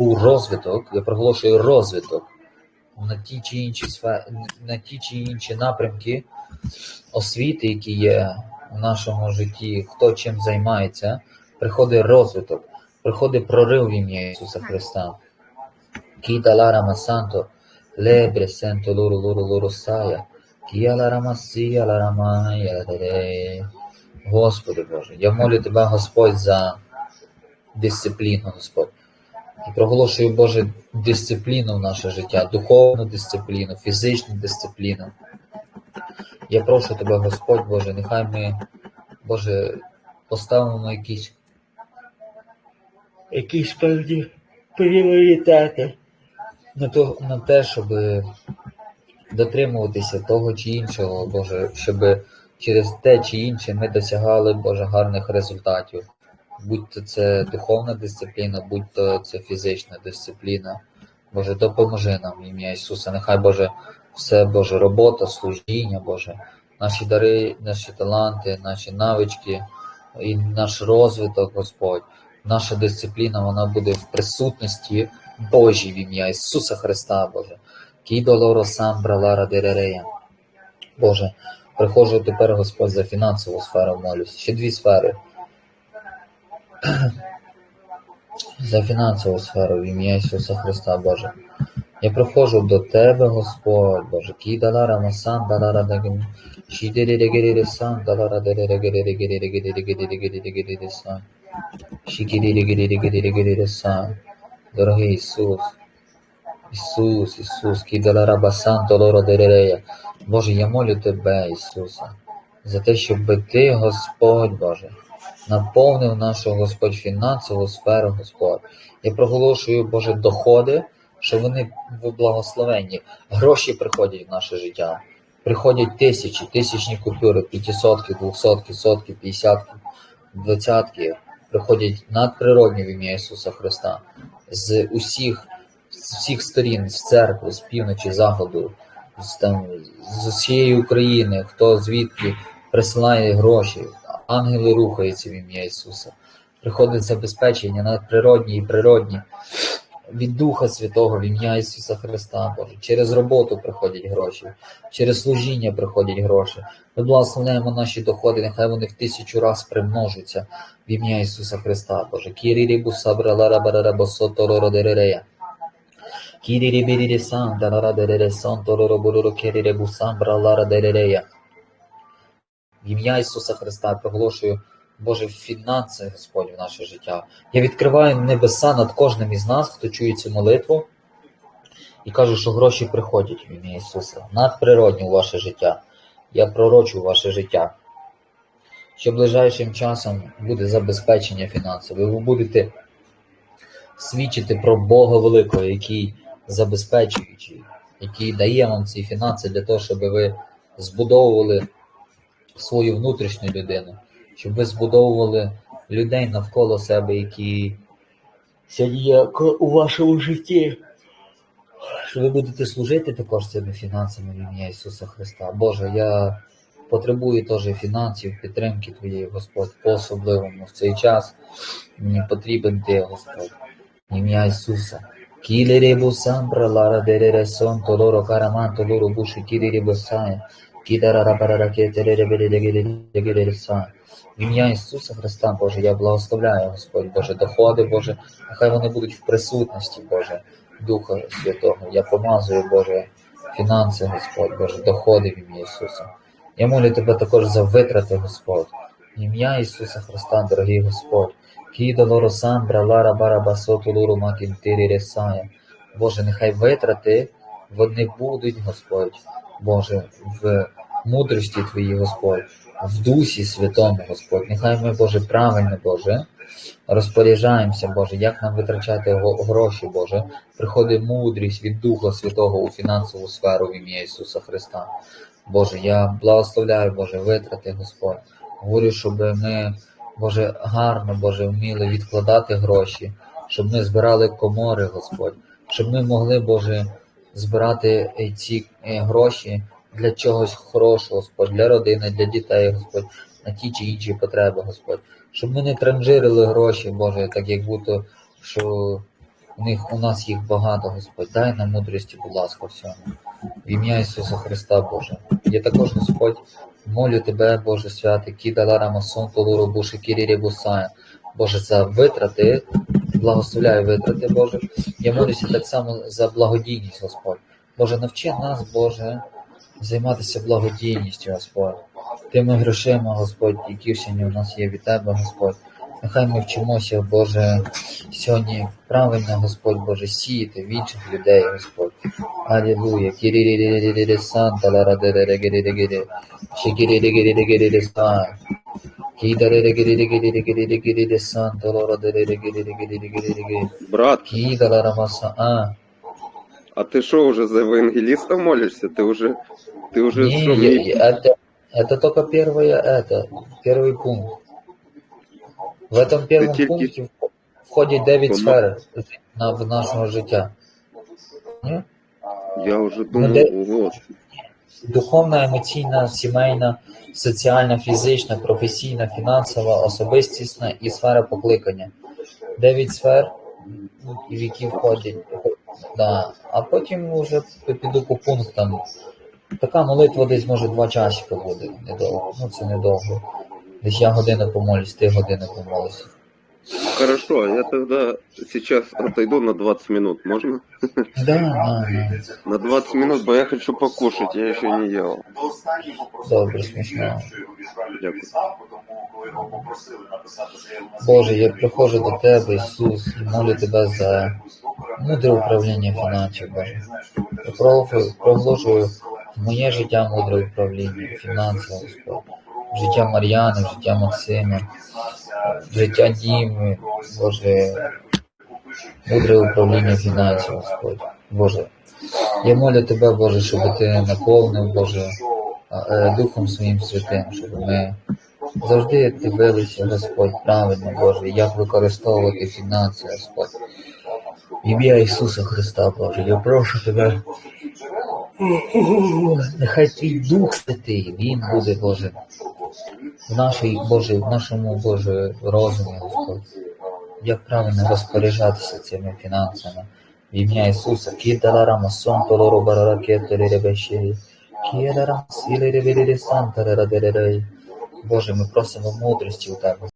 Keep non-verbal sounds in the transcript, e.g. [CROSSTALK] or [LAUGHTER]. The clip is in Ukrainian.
був розвиток, я проголошую розвиток на ті чи інші сфери, на ті чи інші напрямки освіти, які є в нашому житті, хто чим займається, приходить розвиток, приходить прорив в ім'я Ісуса Христа. Кіда ларама санто, лебре сенто луру луру луру сая, кія ларама сія ларама яре. Господи Боже, я молю Тебе, Господь, за дисципліну, Господь. Проголошую, Боже, дисципліну в наше життя, духовну дисципліну, фізичну дисципліну. Я прошу Тебе, Господь Боже, нехай ми, Боже, поставимо якісь, якісь певні пріоритети на, то, на те, щоб дотримуватися того чи іншого, Боже, щоб через те чи інше ми досягали, Боже, гарних результатів. Будь то це духовна дисципліна, будь то це фізична дисципліна. Боже, допоможи нам ім'я Ісуса. Нехай Боже, все Боже, робота, служіння, Боже, наші дари, наші таланти, наші навички і наш розвиток, Господь, наша дисципліна, вона буде в присутності Божій в ім'я Ісуса Христа, Боже. Кідолоро самбра лара деререя. Боже, приходжу тепер, Господь, за фінансову сферу молюсь. Ще дві сфери за фінансову сферу в ім'я Ісуса Христа Боже. Я приходжу до Тебе, Господь Боже, кі масан, далара дагін, шідері сан, далара дерері дорогий Ісус, Ісус, Ісус, кі далара долора деререя. Боже, я молю Тебе, Ісуса, за те, щоб Ти, Господь Боже, наповнив нашу Господь фінансову сферу, Господь. Я проголошую, Боже, доходи, що вони в благословенні. Гроші приходять в наше життя. Приходять тисячі, тисячні купюри, п'ятисотки, двохсотки, сотки, п'ятдесятки, двадцятки. Приходять надприродні в ім'я Ісуса Христа з усіх з всіх сторін, з церкви, з півночі, заходу, з, там, з усієї України, хто звідки присилає гроші, ангели рухаються в ім'я Ісуса. Приходить забезпечення надприродні і природні від Духа Святого в ім'я Ісуса Христа, Боже. Через роботу приходять гроші, через служіння приходять гроші. Ми благословляємо наші доходи, нехай вони в тисячу раз примножуться в ім'я Ісуса Христа, Боже. Кірірібу сабраларабарабо соторородеререя. Kiriri biriri ім'я Ісуса Христа проголошую Боже фінанси, Господь, в наше життя. Я відкриваю небеса над кожним із нас, хто чує цю молитву, і кажу, що гроші приходять в ім'я Ісуса. Надприродні у ваше життя. Я пророчу ваше життя. Що ближайшим часом буде забезпечення фінансове. Ви будете свідчити про Бога Великого, який забезпечуючий, який дає вам ці фінанси для того, щоб ви збудовували свою внутрішню людину, щоб ви збудовували людей навколо себе, які сьогодні у вашому житті. Що ви будете служити також цими фінансами ім'я Ісуса Христа. Боже, я потребую теж фінансів, підтримки Твоєї, Господь, по-особливому в цей час. Мені потрібен Ти, Господь, ім'я Ісуса. Кілеребу самбра лара дерере сон толоро караман толоро. Кідарара барараке тереребелегелегелегелегелеге сая. В ім'я Ісуса Христа, Боже, я благословляю, Господь, Боже, доходи, Боже, нехай вони будуть в присутності, Боже, Духа Святого. Я помазую, Боже, фінанси, Господь, Боже, доходи в ім'я Ісуса. Я молю Тебе також за витрати, Господь. В ім'я Ісуса Христа, дорогий Господь. Боже, нехай витрати вони будуть, Господь, Боже, в мудрості Твоїй, Господь, в Дусі Святому, Господь. Нехай ми, Боже, правильно, Боже, розпоряджаємося, Боже, як нам витрачати гроші, Боже. Приходить мудрість від Духа Святого у фінансову сферу в ім'я Ісуса Христа. Боже, я благословляю, Боже, витрати, Господь. Говорю, щоб ми, Боже, гарно, Боже, вміли відкладати гроші, щоб ми збирали комори, Господь, щоб ми могли, Боже, збирати ці гроші для чогось хорошого, Господь, для родини, для дітей, Господь, на ті чи інші потреби, Господь. Щоб ми не транжирили гроші, Боже, так як будто, що У них у нас їх багато, Господь. Дай нам мудрості, будь ласка, всьому. В ім'я Ісуса Христа, Боже. Я також, Господь, молю Тебе, Боже святий, кідала рамасон толуру буши кірірі бусая. Боже, за витрати, благословляю витрати, Боже. Я молюся так само за благодійність, Господь. Боже, навчи нас, Боже, займатися благодійністю, Господь. Тими грошима, Господь, які сьогодні у нас є від Тебе, Господь. Нехай ми вчимося, Боже, сьогодні правильно, Господь Боже, сіяти в інших людей, Господь. Алілуя. Брат, а ты что, уже за евангелиста молишься? Ты уже, ты уже не, что, я- мне- я- это, это только первое, это, первый пункт. В этом первом тільки- пункте входять 9 Кому? сфер на, в нашого життя. Ні? Я уже Ну, думал, де- вот. Духовна, емоційна, сімейна, соціальна, фізична, професійна, фінансова, особистісна і сфера покликання. Дев'ять сфер, ну, в які входять. Да. А потім вже піду по пунктам. Така молитва десь може два часика буде недовго. Ну це недовго. Десь я годину помолюсь, ти годину помолишся. Хорошо, я тогда сейчас отойду на 20 минут, можно? [LAUGHS] Да, да, да. На 20 минут, бо я хочу покушать, я еще не ел. Добре, смішно. Дякую. Боже, я приходжу до Тебе, Ісус, і молю Тебе за мудре управління фінансів, проголошую- моє життя мудре управління Господь. Життя Мар'яни, життя Максима, життя Діми, Боже, мудре управління фінансів, Господь. Боже, я молю Тебе, Боже, щоб Ти наповнив, Боже, е, Духом Своїм Святим, щоб ми завжди дивилися, Господь, правильно, Боже, як використовувати фінанси, Господь. Ім'я Ісуса Христа, Боже, я прошу Тебе. Нехай твій Дух Святий, Він буде, Боже, в нашій, Боже, в нашому, Боже, розумі, Господь. Як правильно розпоряджатися цими фінансами. В ім'я Ісуса. Кідаларама сон толору бараракетері ребешері. Кідарам сілері вірірі сантаререререй. Боже, ми просимо мудрості у Тебе,